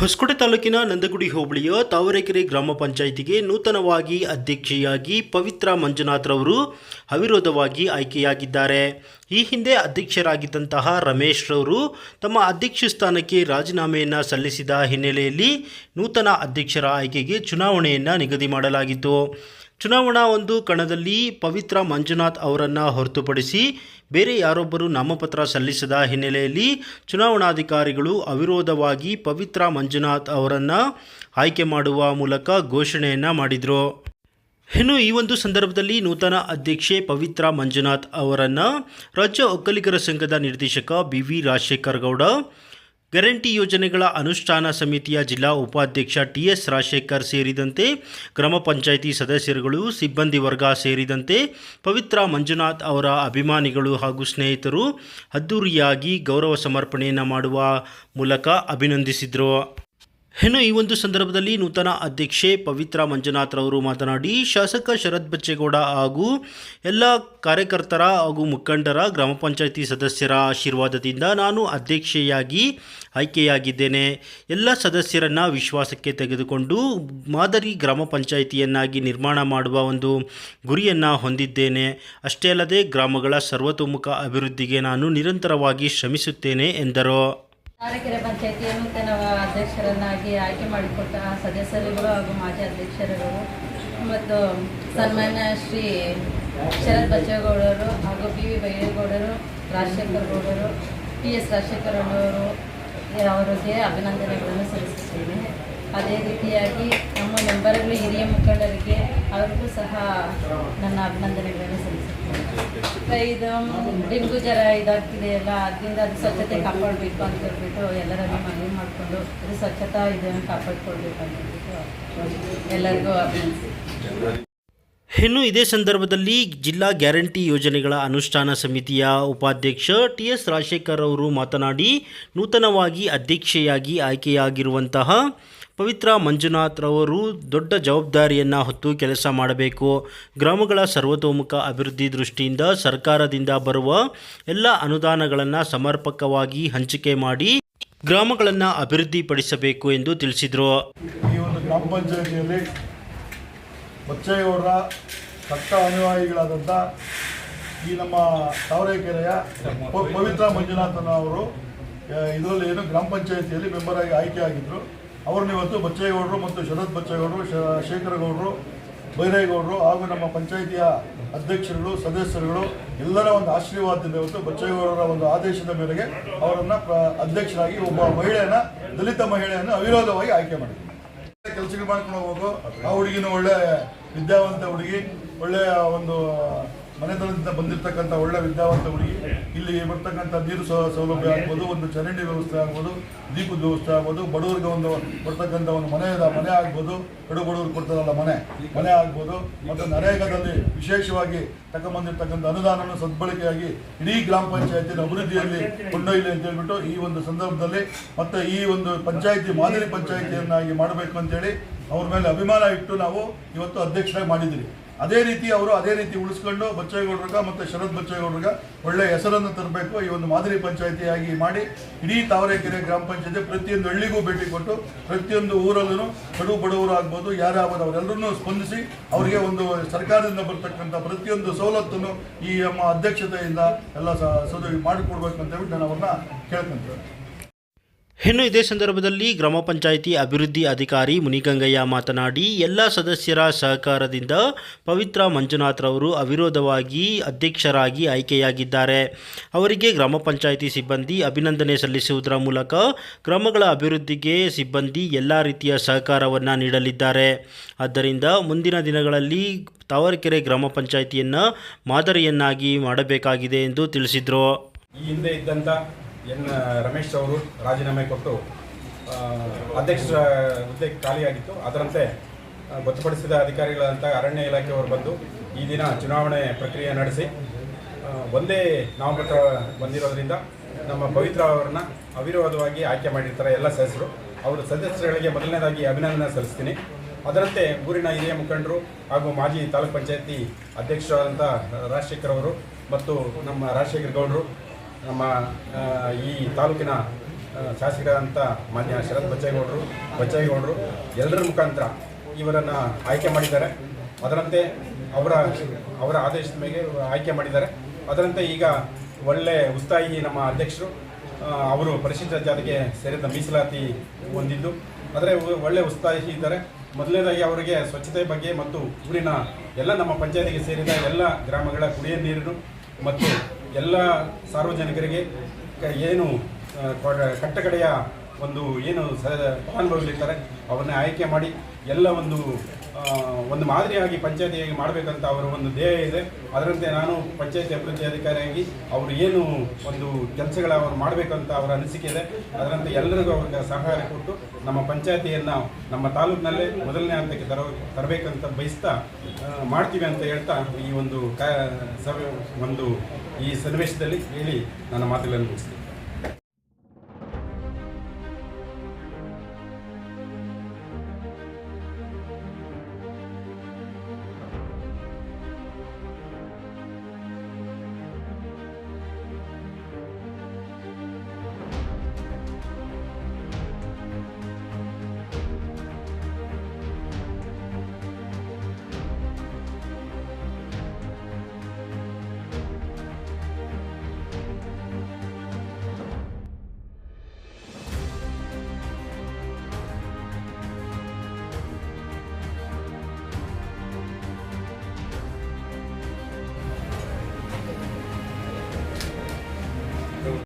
ಹೊಸಕೋಟೆ ತಾಲೂಕಿನ ನಂದಗುಡಿ ಹೋಬಳಿಯ ತಾವರೆಕೆರೆ ಗ್ರಾಮ ಪಂಚಾಯಿತಿಗೆ ನೂತನವಾಗಿ ಅಧ್ಯಕ್ಷೆಯಾಗಿ ಪವಿತ್ರ ಮಂಜುನಾಥ್ರವರು ಅವಿರೋಧವಾಗಿ ಆಯ್ಕೆಯಾಗಿದ್ದಾರೆ. ಈ ಹಿಂದೆ ಅಧ್ಯಕ್ಷರಾಗಿದ್ದಂತಹ ರಮೇಶ್ ರವರು ತಮ್ಮ ಅಧ್ಯಕ್ಷ ಸ್ಥಾನಕ್ಕೆ ರಾಜೀನಾಮೆಯನ್ನು ಸಲ್ಲಿಸಿದ ಹಿನ್ನೆಲೆಯಲ್ಲಿ ನೂತನ ಅಧ್ಯಕ್ಷರ ಆಯ್ಕೆಗೆ ಚುನಾವಣೆಯನ್ನು ನಿಗದಿ ಮಾಡಲಾಗಿತ್ತು. ಚುನಾವಣಾ ಒಂದು ಕಣದಲ್ಲಿ ಪವಿತ್ರ ಮಂಜುನಾಥ್ ಅವರನ್ನು ಹೊರತುಪಡಿಸಿ ಬೇರೆ ಯಾರೊಬ್ಬರು ನಾಮಪತ್ರ ಸಲ್ಲಿಸದ ಹಿನ್ನೆಲೆಯಲ್ಲಿ ಚುನಾವಣಾಧಿಕಾರಿಗಳು ಅವಿರೋಧವಾಗಿ ಪವಿತ್ರ ಮಂಜುನಾಥ್ ಅವರನ್ನು ಆಯ್ಕೆ ಮಾಡುವ ಮೂಲಕ ಘೋಷಣೆಯನ್ನು ಮಾಡಿದರು. ಇನ್ನು ಈ ಒಂದು ಸಂದರ್ಭದಲ್ಲಿ ನೂತನ ಅಧ್ಯಕ್ಷೆ ಪವಿತ್ರ ಮಂಜುನಾಥ್ ಅವರನ್ನು ರಾಜ್ಯ ಒಕ್ಕಲಿಗರ ಸಂಘದ ನಿರ್ದೇಶಕ B V Rajashekar Gowda guarantee ಯೋಜನೆಗಳ ಅನುಷ್ಠಾನ ಸಮಿತಿಯ ಜಿಲ್ಲಾ ಉಪಾಧ್ಯಕ್ಷ ಟಿ ಎಸ್ ರಾಜಶೇಖರ್ ಸೇರಿದಂತೆ ಗ್ರಾಮ ಪಂಚಾಯಿತಿ ಸದಸ್ಯರುಗಳು, ಸಿಬ್ಬಂದಿ ವರ್ಗ ಸೇರಿದಂತೆ ಪವಿತ್ರ ಮಂಜುನಾಥ್ ಅವರ ಅಭಿಮಾನಿಗಳು ಹಾಗೂ ಸ್ನೇಹಿತರು ಅದ್ದೂರಿಯಾಗಿ ಗೌರವ ಸಮರ್ಪಣೆಯನ್ನು ಮಾಡುವ ಮೂಲಕ ಅಭಿನಂದಿಸಿದರು. ಇನ್ನು ಈ ಒಂದು ಸಂದರ್ಭದಲ್ಲಿ ನೂತನ ಅಧ್ಯಕ್ಷೆ ಪವಿತ್ರ ಮಂಜುನಾಥ್ ರವರು ಮಾತನಾಡಿ, ಶಾಸಕ ಶರತ್ ಬಚ್ಚೇಗೌಡ ಹಾಗೂ ಎಲ್ಲ ಕಾರ್ಯಕರ್ತರ ಹಾಗೂ ಮುಖಂಡರ ಗ್ರಾಮ ಪಂಚಾಯಿತಿ ಸದಸ್ಯರ ಆಶೀರ್ವಾದದಿಂದ ನಾನು ಅಧ್ಯಕ್ಷೆಯಾಗಿ ಆಯ್ಕೆಯಾಗಿದ್ದೇನೆ. ಎಲ್ಲ ಸದಸ್ಯರನ್ನು ವಿಶ್ವಾಸಕ್ಕೆ ತೆಗೆದುಕೊಂಡು ಮಾದರಿ ಗ್ರಾಮ ಪಂಚಾಯಿತಿಯನ್ನಾಗಿ ನಿರ್ಮಾಣ ಮಾಡುವ ಒಂದು ಗುರಿಯನ್ನು ಹೊಂದಿದ್ದೇನೆ. ಅಷ್ಟೇ ಅಲ್ಲದೆ ಗ್ರಾಮಗಳ ಸರ್ವತೋಮುಖ ಅಭಿವೃದ್ಧಿಗೆ ನಾನು ನಿರಂತರವಾಗಿ ಶ್ರಮಿಸುತ್ತೇನೆ ಎಂದರು. ತಾರಕೆರೆ ಪಂಚಾಯತಿಯ ನೂತನ ಅಧ್ಯಕ್ಷರನ್ನಾಗಿ ಆಯ್ಕೆ ಮಾಡಿಕೊಟ್ಟ ಸದಸ್ಯರುಗಳು ಹಾಗೂ ಮಾಜಿ ಅಧ್ಯಕ್ಷರುಗಳು ಮತ್ತು ಸನ್ಮಾನ್ಯ ಶ್ರೀ ಶರತ್ ಬಚ್ಚೇಗೌಡರು ಹಾಗೂ ಪಿ ವಿ ಬೈರೇಗೌಡರು, ರಾಜಶೇಖರ್ ಗೌಡರು, ಪಿ ಎಸ್ ರಾಜಶೇಖರ್ ಅವರು ಅವರಿಗೆ ಅಭಿನಂದನೆಗಳನ್ನು ಸಲ್ಲಿಸುತ್ತೇನೆ. ಅದೇ ರೀತಿಯಾಗಿ ನಮ್ಮ ಮೆಂಬರ್ಗಳು ಹಿರಿಯ ಮುಖಂಡರಿಗೆ ಅವರಿಗೂ ಸಹ ನನ್ನ ಅಭಿನಂದನೆಗಳನ್ನು ಸಲ್ಲಿಸುತ್ತೇನೆ. ಇದು ಡೆಂಗು ಜ್ವರ ಇದಾಗ್ತಿದೆ ಎಲ್ಲ, ಅದರಿಂದ ಅದು ಸ್ವಚ್ಛತೆ ಕಾಪಾಡಬೇಕು ಅಂತ ಹೇಳ್ಬಿಟ್ಟು ಎಲ್ಲರನ್ನು ಮನವಿ ಮಾಡಿಕೊಂಡು ಅದು ಸ್ವಚ್ಛತಾ ಇದನ್ನು ಕಾಪಾಡ್ಕೊಳ್ಬೇಕು ಅಂತ ಹೇಳ್ಬಿಟ್ಟು ಎಲ್ಲರಿಗೂ ಅಭಿನಂದಿಸಿ ಇನ್ನು ಇದೇ ಸಂದರ್ಭದಲ್ಲಿ ಜಿಲ್ಲಾ ಗ್ಯಾರಂಟಿ ಯೋಜನೆಗಳ ಅನುಷ್ಠಾನ ಸಮಿತಿಯ ಉಪಾಧ್ಯಕ್ಷ ಟಿ ಎಸ್ ರಾಜಶೇಖರ್ ಅವರು ಮಾತನಾಡಿ, ನೂತನವಾಗಿ ಅಧ್ಯಕ್ಷೆಯಾಗಿ ಆಯ್ಕೆಯಾಗಿರುವಂತಹ ಪವಿತ್ರ ಮಂಜುನಾಥ್ರವರು ದೊಡ್ಡ ಜವಾಬ್ದಾರಿಯನ್ನು ಹೊತ್ತು ಕೆಲಸ ಮಾಡಬೇಕು. ಗ್ರಾಮಗಳ ಸರ್ವತೋಮುಖ ಅಭಿವೃದ್ಧಿ ದೃಷ್ಟಿಯಿಂದ ಸರ್ಕಾರದಿಂದ ಬರುವ ಎಲ್ಲ ಅನುದಾನಗಳನ್ನು ಸಮರ್ಪಕವಾಗಿ ಹಂಚಿಕೆ ಮಾಡಿ ಗ್ರಾಮಗಳನ್ನು ಅಭಿವೃದ್ಧಿಪಡಿಸಬೇಕು ಎಂದು ತಿಳಿಸಿದರು. ಈ ಒಂದು ಗ್ರಾಮ ಪಂಚಾಯತಿಯಲ್ಲಿ ಬಚ್ಚೇಗೌಡರ ಕಟ್ಟ ಅನುಯಾಯಿಗಳಾದಂಥ ಈ ನಮ್ಮ ತಾವರೆಕೆರೆಯ ಪವಿತ್ರ ಮಂಜುನಾಥನ ಅವರು ಇದರಲ್ಲಿ ಏನು ಗ್ರಾಮ ಪಂಚಾಯತಿಯಲ್ಲಿ ಮೆಂಬರ್ ಆಗಿ ಆಯ್ಕೆ ಆಗಿದ್ದರು ಅವ್ರನ್ನ ಇವತ್ತು ಬಚ್ಚೇಗೌಡರು ಮತ್ತು ಶರತ್ ಬಚ್ಚೇಗೌಡರು ಶೇಖರಗೌಡರು, ಬೈರೇಗೌಡರು ಹಾಗೂ ನಮ್ಮ ಪಂಚಾಯಿತಿಯ ಅಧ್ಯಕ್ಷರುಗಳು, ಸದಸ್ಯರುಗಳು ಎಲ್ಲರ ಒಂದು ಆಶೀರ್ವಾದದಿಂದ ಇವತ್ತು ಬಚ್ಚೇಗೌಡರ ಒಂದು ಆದೇಶದ ಮೇರೆಗೆ ಅವರನ್ನು ಅಧ್ಯಕ್ಷರಾಗಿ ಒಬ್ಬ ಮಹಿಳೆಯನ್ನ, ದಲಿತ ಮಹಿಳೆಯನ್ನು ಅವಿರೋಧವಾಗಿ ಆಯ್ಕೆ ಮಾಡಿದ್ರು. ಕೆಲಸಗಳು ಮಾಡ್ಕೊಂಡು ಹೋಗ್ಬೇಕು. ಆ ಹುಡುಗಿನ ಒಳ್ಳೆ ವಿದ್ಯಾವಂತ ಹುಡುಗಿ, ಒಳ್ಳೆಯ ಒಂದು ಮನೆತನದಿಂದ ಬಂದಿರತಕ್ಕಂಥ ಒಳ್ಳೆ ವಿದ್ಯಾವಂತ ಹುಡುಗಿ, ಇಲ್ಲಿ ಬರ್ತಕ್ಕಂಥ ನೀರು ಸೌಲಭ್ಯ ಆಗ್ಬೋದು, ಒಂದು ಚರಂಡಿ ವ್ಯವಸ್ಥೆ ಆಗ್ಬೋದು, ದೀಪದ ವ್ಯವಸ್ಥೆ ಆಗ್ಬೋದು, ಬಡವರಿಗೆ ಒಂದು ಬರ್ತಕ್ಕಂಥ ಒಂದು ಮನೆ ಮನೆ ಆಗ್ಬೋದು, ಕಡು ಬಡವರು ಕೊಡ್ತಾರಲ್ಲ ಮನೆ ಮನೆ ಆಗ್ಬೋದು. ಮತ್ತು ನರೇಗಾದಲ್ಲಿ ವಿಶೇಷವಾಗಿ ತಗೊಂಬಂದಿರ್ತಕ್ಕಂಥ ಅನುದಾನವನ್ನು ಸದ್ಬಳಕೆಯಾಗಿ ಇಡೀ ಗ್ರಾಮ ಪಂಚಾಯತಿನ ಅಭಿವೃದ್ಧಿಯಲ್ಲಿ ಕೊಂಡೊಯ್ಯಲಿ ಅಂತ ಹೇಳ್ಬಿಟ್ಟು ಈ ಒಂದು ಸಂದರ್ಭದಲ್ಲಿ ಮತ್ತು ಈ ಒಂದು ಪಂಚಾಯಿತಿ ಮಾದರಿ ಪಂಚಾಯಿತಿಯನ್ನಾಗಿ ಮಾಡಬೇಕು ಅಂತೇಳಿ ಅವ್ರ ಮೇಲೆ ಅಭಿಮಾನ ಇಟ್ಟು ನಾವು ಇವತ್ತು ಅಧ್ಯಕ್ಷರಾಗಿ ಮಾಡಿದ್ದೀವಿ ಅದೇ ರೀತಿ ಅವರು ಅದೇ ರೀತಿ ಉಳಿಸ್ಕೊಂಡು ಬಚ್ಚೇಗೌಡ್ರಗ ಮತ್ತು ಶರತ್ ಬಚ್ಚೇಗೌಡ್ರಗ ಒಳ್ಳೆ ಹೆಸರನ್ನು ತರಬೇಕು. ಈ ಒಂದು ಮಾದರಿ ಪಂಚಾಯಿತಿಯಾಗಿ ಮಾಡಿ ಇಡೀ ತಾವರೆಕೆರೆ ಗ್ರಾಮ ಪಂಚಾಯತಿ ಪ್ರತಿಯೊಂದು ಹಳ್ಳಿಗೂ ಭೇಟಿ ಕೊಟ್ಟು ಪ್ರತಿಯೊಂದು ಊರಲ್ಲೂ ಕಡು ಬಡವರು ಆಗ್ಬೋದು, ಯಾರೇ ಆಗ್ಬೋದು, ಅವರೆಲ್ಲರನ್ನೂ ಸ್ಪಂದಿಸಿ ಅವರಿಗೆ ಒಂದು ಸರ್ಕಾರದಿಂದ ಬರ್ತಕ್ಕಂಥ ಪ್ರತಿಯೊಂದು ಸವಲತ್ತನ್ನು ಈ ನಮ್ಮ ಅಧ್ಯಕ್ಷತೆಯಿಂದ ಎಲ್ಲ ಸದು ಮಾಡಿಕೊಡ್ಬೇಕು ಅಂತ ಹೇಳ್ಬಿಟ್ಟು ನಾನು ಅವ್ರನ್ನ ಕೇಳ್ಕೊಂತೀನಿ. ಇನ್ನು ಇದೇ ಸಂದರ್ಭದಲ್ಲಿ ಗ್ರಾಮ ಪಂಚಾಯಿತಿ ಅಭಿವೃದ್ಧಿ ಅಧಿಕಾರಿ ಮುನಿಗಂಗಯ್ಯ ಮಾತನಾಡಿ, ಎಲ್ಲ ಸದಸ್ಯರ ಸಹಕಾರದಿಂದ ಪವಿತ್ರ ಮಂಜುನಾಥ್ರವರು ಅವಿರೋಧವಾಗಿ ಅಧ್ಯಕ್ಷರಾಗಿ ಆಯ್ಕೆಯಾಗಿದ್ದಾರೆ. ಅವರಿಗೆ ಗ್ರಾಮ ಪಂಚಾಯಿತಿ ಸಿಬ್ಬಂದಿ ಅಭಿನಂದನೆ ಸಲ್ಲಿಸುವುದರ ಮೂಲಕ ಗ್ರಾಮಗಳ ಅಭಿವೃದ್ಧಿಗೆ ಸಿಬ್ಬಂದಿ ಎಲ್ಲ ರೀತಿಯ ಸಹಕಾರವನ್ನು ನೀಡಲಿದ್ದಾರೆ. ಆದ್ದರಿಂದ ಮುಂದಿನ ದಿನಗಳಲ್ಲಿ ತಾವರೆಕೆರೆ ಗ್ರಾಮ ಪಂಚಾಯಿತಿಯನ್ನು ಮಾದರಿಯನ್ನಾಗಿ ಮಾಡಬೇಕಾಗಿದೆ ಎಂದು ತಿಳಿಸಿದರು. ಈ ಹಿಂದೆ ಇದ್ದಂಥ ಎನ್ ರಮೇಶ್ ಅವರು ರಾಜೀನಾಮೆ ಕೊಟ್ಟು ಅಧ್ಯಕ್ಷರ ಹುದ್ದೆ ಖಾಲಿಯಾಗಿತ್ತು. ಅದರಂತೆ ಗೊತ್ತುಪಡಿಸಿದ ಅಧಿಕಾರಿಗಳಂತ ಅರಣ್ಯ ಇಲಾಖೆಯವರು ಬಂದು ಈ ದಿನ ಚುನಾವಣೆ ಪ್ರಕ್ರಿಯೆ ನಡೆಸಿ ಒಂದೇ ನಾಮಪತ್ರ ಬಂದಿರೋದ್ರಿಂದ ನಮ್ಮ ಪವಿತ್ರ ಅವರನ್ನ ಅವಿರೋಧವಾಗಿ ಆಯ್ಕೆ ಮಾಡಿರ್ತಾರೆ ಎಲ್ಲ ಸದಸ್ಯರು. ಅವರು ಸದಸ್ಯರುಗಳಿಗೆ ಮೊದಲನೇದಾಗಿ ಅಭಿನಂದನೆ ಸಲ್ಲಿಸ್ತೀನಿ. ಅದರಂತೆ ಊರಿನ ಹಿರಿಯ ಮುಖಂಡರು ಹಾಗೂ ಮಾಜಿ ತಾಲೂಕ್ ಪಂಚಾಯತಿ ಅಧ್ಯಕ್ಷರಾದಂಥ ರಾಜಶೇಖರ್ ಅವರು ಮತ್ತು ನಮ್ಮ ರಾಜಶೇಖರ್ ಗೌಡರು ನಮ್ಮ ಈ ತಾಲೂಕಿನ ಶಾಸಕರಾದಂಥ ಮಾನ್ಯ ಶರತ್ ಬಚ್ಚೇಗೌಡರು ಬಚ್ಚೇಗೌಡರು ಎಲ್ಲರ ಮುಖಾಂತರ ಇವರನ್ನು ಆಯ್ಕೆ ಮಾಡಿದ್ದಾರೆ. ಅದರಂತೆ ಅವರ ಅವರ ಆದೇಶದ ಮೇಲೆ ಆಯ್ಕೆ ಮಾಡಿದ್ದಾರೆ. ಅದರಂತೆ ಈಗ ಒಳ್ಳೆ ಉಸ್ತಾಯಿ ನಮ್ಮ ಅಧ್ಯಕ್ಷರು ಅವರು ಪರಿಶಿಷ್ಟ ಜಾತಿಗೆ ಸೇರಿದ ಮೀಸಲಾತಿ ಹೊಂದಿದ್ದು, ಆದರೆ ಒಳ್ಳೆ ಉತ್ಸಾಹಿ ಇದ್ದಾರೆ. ಮೊದಲನೇದಾಗಿ ಅವರಿಗೆ ಸ್ವಚ್ಛತೆ ಬಗ್ಗೆ ಮತ್ತು ಊರಿನ ಎಲ್ಲ ನಮ್ಮ ಪಂಚಾಯತಿಗೆ ಸೇರಿದ ಎಲ್ಲ ಗ್ರಾಮಗಳ ಕುಡಿಯ ನೀರನ್ನು ಮತ್ತು ಎಲ್ಲ ಸಾರ್ವಜನಿಕರಿಗೆ ಏನು ಕಟ್ಟಕಡೆಯ ಒಂದು ಏನು ಸ ಫಲಾನುಭವಿಗಳಿರ್ತಾರೆ ಅವ್ರನ್ನ ಆಯ್ಕೆ ಮಾಡಿ ಎಲ್ಲ ಒಂದು ಒಂದು ಮಾದರಿಯಾಗಿ ಪಂಚಾಯತಿಯಾಗಿ ಮಾಡಬೇಕಂತ ಅವರ ಒಂದು ಧ್ಯೇಯ ಇದೆ. ಅದರಂತೆ ನಾನು ಪಂಚಾಯತಿ ಅಭಿವೃದ್ಧಿ ಅಧಿಕಾರಿಯಾಗಿ ಅವರು ಏನು ಒಂದು ಕೆಲಸಗಳ ಅವರು ಮಾಡಬೇಕಂತ ಅವರ ಅನಿಸಿಕೆ ಇದೆ. ಅದರಂತೆ ಎಲ್ಲರಿಗೂ ಅವ್ರಿಗೆ ಸಹಕಾರ ಕೊಟ್ಟು ನಮ್ಮ ಪಂಚಾಯತಿಯನ್ನು ನಮ್ಮ ತಾಲೂಕಿನಲ್ಲೇ ಮೊದಲನೇ ಹಂತಕ್ಕೆ ತರೋ, ತರಬೇಕಂತ ಬಯಸ್ತಾ ಮಾಡ್ತೀವಿ ಅಂತ ಹೇಳ್ತಾ ಈ ಒಂದು ಕ, ಸಭೆ, ಒಂದು ಈ ಸನ್ನಿವೇಶದಲ್ಲಿ ಹೇಳಿ ನನ್ನ ಮಾತುಗಳನ್ನು ಮುಗಿಸ್ತೀನಿ.